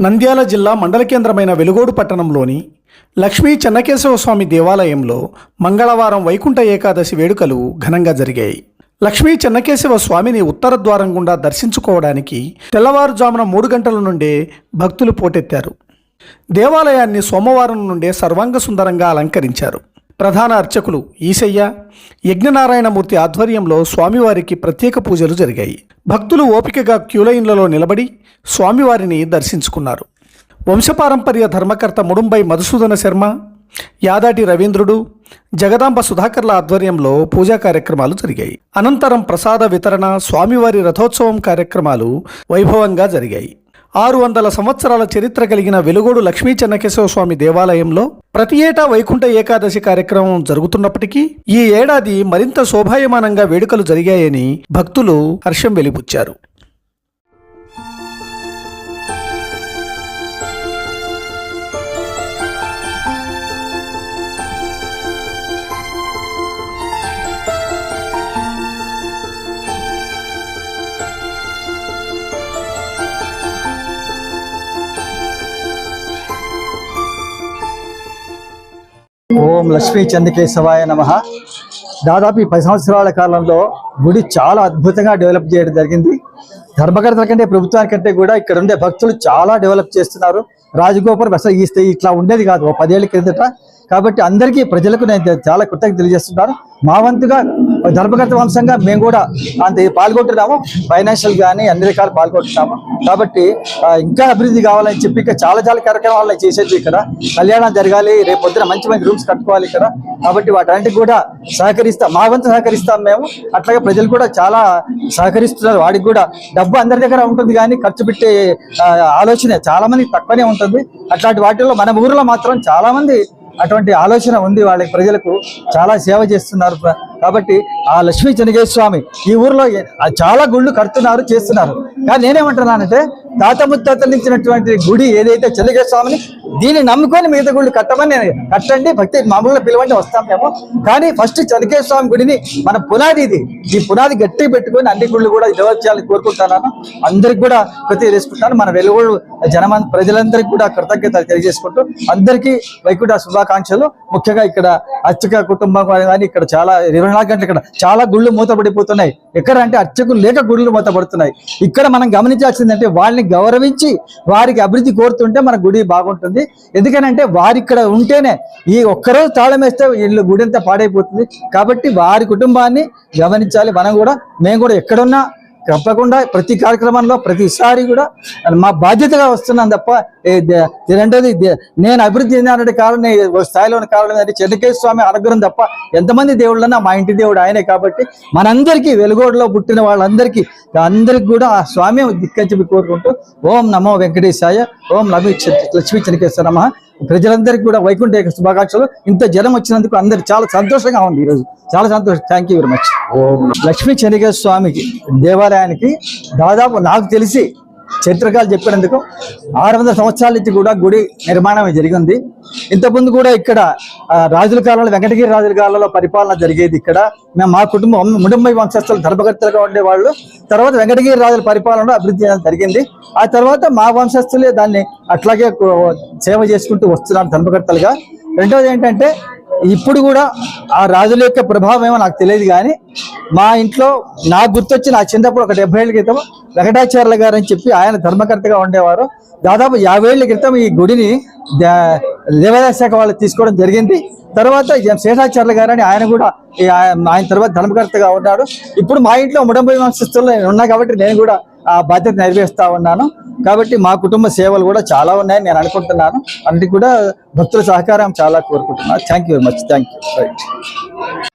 నంద్యాల జిల్లా మండల కేంద్రమైన వెలుగోడు పట్టణంలోని లక్ష్మీ చెన్నకేశవ స్వామి దేవాలయంలో మంగళవారం వైకుంఠ ఏకాదశి వేడుకలు ఘనంగా జరిగాయి. లక్ష్మీ చెన్నకేశవ స్వామిని ఉత్తర ద్వారం గుండా దర్శించుకోవడానికి తెల్లవారుజామున మూడు గంటల నుండే భక్తులు పోటెత్తారు. దేవాలయాన్ని సోమవారం నుండే సర్వాంగ సుందరంగా అలంకరించారు. ప్రధాన అర్చకులు ఈశయ్య యజ్ఞనారాయణమూర్తి ఆధ్వర్యంలో స్వామివారికి ప్రత్యేక పూజలు జరిగాయి. భక్తులు ఓపికగా క్యూలైన్లలో నిలబడి స్వామివారిని దర్శించుకున్నారు. వంశపారంపర్య ధర్మకర్త ముడుంబై మధుసూదన శర్మ యాదాటి రవీంద్రుడు జగదాంబ సుధాకర్ల ఆధ్వర్యంలో పూజా కార్యక్రమాలు జరిగాయి. అనంతరం ప్రసాద వితరణ స్వామివారి రథోత్సవం కార్యక్రమాలు వైభవంగా జరిగాయి. ఆరు వందల సంవత్సరాల చరిత్ర కలిగిన వెలుగోడు లక్ష్మీ చెన్నకేశవ స్వామి దేవాలయంలో ప్రతి ఏటా వైకుంఠ ఏకాదశి కార్యక్రమం జరుగుతున్నప్పటికీ ఈ ఏడాది మరింత శోభాయమానంగా వేడుకలు జరిగాయని భక్తులు హర్షం వెలిబుచ్చారు ఓం లక్ష్మీ చంద్రకేశవాయ నమ. దాదాపు ఈ పది సంవత్సరాల కాలంలో గుడి చాలా అద్భుతంగా డెవలప్ చేయడం జరిగింది. ధర్మకర్తల కంటే ప్రభుత్వానికంటే కూడా ఇక్కడ ఉండే భక్తులు చాలా డెవలప్ చేస్తున్నారు. రాజగోపురం అసలు ఈ ఇట్లా ఉండేది కాదు ఓ పదేళ్ళ క్రిందట. కాబట్టి అందరికీ ప్రజలకు నేను చాలా కృతజ్ఞత తెలియజేస్తున్నాను. మా వంతుగా ధర్మకర్త వంశంగా మేము కూడా అంత పాల్గొంటున్నాము. ఫైనాన్షియల్ కానీ అన్ని రకాలు పాల్గొంటున్నాము. కాబట్టి ఇంకా అభివృద్ధి కావాలని చెప్పి ఇక్కడ చాలా చాలా కార్యక్రమాలు చేసేది ఇక్కడ. కళ్యాణం జరగాలి రేపు పొద్దున మంచి మంచి రూమ్స్ కట్టుకోవాలి ఇక్కడ. కాబట్టి వాటన్నిటికి కూడా సహకరిస్తాం మా వంతు సహకరిస్తాం మేము. అట్లాగే ప్రజలు కూడా చాలా సహకరిస్తున్నారు. వాడికి కూడా డబ్బు అందరి దగ్గర ఉంటుంది కానీ ఖర్చు పెట్టే ఆలోచన చాలా మంది తక్కువనే ఉంటుంది. అట్లాంటి వాటిల్లో మన ఊరిలో మాత్రం చాలా మంది అటువంటి ఆలోచన ఉంది. వాళ్ళకి ప్రజలకు చాలా సేవ చేస్తున్నారు. కాబట్టి ఆ లక్ష్మీ చెనగేశ్వర స్వామి ఈ ఊర్లో చాలా గుళ్ళు కడుతున్నారు చేస్తున్నారు. కానీ నేనేమంటున్నానంటే తాత ముత్తాతలు ఇచ్చినటువంటి గుడి ఏదైతే చెనగేశ్వర స్వామిని దీన్ని నమ్ముకొని మిగతా గుళ్ళు కట్టమని కట్టండి భక్తి మామూలుగా పిలవండి వస్తాం మేము. కానీ ఫస్ట్ చెనకేశ్వర స్వామి గుడిని మన పునాది ఇది. ఈ పునాది గట్టి పెట్టుకొని అన్ని గుళ్ళు కూడా డెవలప్ చేయాలని కోరుకుంటున్నాను. అందరికి కూడా కృతజ్ఞత చేసుకుంటాను. మన వెలుగుడు జనమ ప్రజలందరికీ కూడా కృతజ్ఞతలు తెలియజేసుకుంటూ అందరికీ వైకుంఠ శుభాకాంక్షలు. ముఖ్యంగా ఇక్కడ అర్చక కుటుంబం కానీ ఇక్కడ చాలా ఇరవై నాలుగు గంటలు ఇక్కడ చాలా గుళ్ళు మూతపడిపోతున్నాయి. ఎక్కడ అంటే అర్చకులు లేక గుళ్ళు మూతపడుతున్నాయి. ఇక్కడ మనం గమనించాల్సిందంటే వాళ్ళని గౌరవించి వారికి అభివృద్ధి కోరుతుంటే మన గుడి బాగుంటుంది. ఎందుకనంటే వారి ఇక్కడ ఉంటేనే ఈ ఒక్కరోజు తాళం వేస్తే వీళ్ళు గుడి అంతా పాడైపోతుంది. కాబట్టి వారి కుటుంబాన్ని గమనించాలి. మనం కూడా మేము కూడా ఎక్కడున్నా తప్పకుండా ప్రతి కార్యక్రమంలో ప్రతిసారి కూడా మా బాధ్యతగా వస్తున్నాం తప్ప ఏ రెండోది నేను అభివృద్ధి చెందానంటే కారణం స్థాయిలో ఉన్న కారణం అంటే చెన్నకేశ్వర స్వామి అనుగ్రహం తప్ప ఎంతమంది దేవుళ్ళన్నా మా ఇంటి దేవుడు ఆయనే కాబట్టి మనందరికీ వెలుగోడులో పుట్టిన వాళ్ళందరికీ అందరికి కూడా ఆ స్వామి దిక్కని చెప్పి కోరుకుంటూ ఓం నమో వెంకటేశాయ ఓం లక్ష్మీ లక్ష్మీ చెన్నకేశ్వర నమ. ప్రజలందరికీ కూడా వైకుంఠ ఏక శుభాకాంక్షలు. ఇంత జనం వచ్చినందుకు అందరికి చాలా సంతోషంగా ఉంది ఈరోజు చాలా సంతోషం. Thank you very much Lakshmi Chennakeswara స్వామికి దేవాలయానికి దాదాపు నాకు తెలిసి చరిత్రకాలు చెప్పినందుకు ఆరు వందల సంవత్సరాల నుంచి కూడా గుడి నిర్మాణం జరిగింది. ఇంతకుముందు కూడా ఇక్కడ రాజుల కాలంలో వెంకటగిరి రాజుల కాలంలో పరిపాలన జరిగేది ఇక్కడ. మేము మా కుటుంబం ముడుంబై వంశస్థులు ధర్మకర్తలుగా ఉండేవాళ్ళు. తర్వాత వెంకటగిరి రాజుల పరిపాలనలో అభివృద్ధి చేయడం జరిగింది. ఆ తర్వాత మా వంశస్థులే దాన్ని అట్లాగే సేవ చేసుకుంటూ వస్తున్నారు ధర్మకర్తలుగా. రెండవది ఏంటంటే ఇప్పుడు కూడా ఆ రాజుల యొక్క ప్రభావం ఏమో నాకు తెలియదు కానీ మా ఇంట్లో నాకు గుర్తొచ్చి నా చిన్నప్పుడు ఒక డెబ్బై ఏళ్ళ క్రితం వెంకటాచార్యుల గారు అని చెప్పి ఆయన ధర్మకర్తగా ఉండేవారు. దాదాపు యాభై ఏళ్ళ క్రితం ఈ గుడిని దేవాదాయ శాఖ వాళ్ళు తీసుకోవడం జరిగింది. తర్వాత శేషాచార్యుల గారు అని ఆయన కూడా ఆయన తర్వాత ధర్మకర్తగా ఉన్నాడు. ఇప్పుడు మా ఇంట్లో ముడంబై వంశస్థుల్లో నేను ఉన్నా కాబట్టి నేను కూడా ఆ బాధ్యత నెరవేరుస్తా ఉన్నాను. కాబట్టి మా కుటుంబ సేవలు కూడా చాలా ఉన్నాయని నేను అనుకుంటున్నాను. అన్నిటి కూడా భక్తుల సహకారం చాలా కోరుకుంటున్నాను. Thank you very much thank you right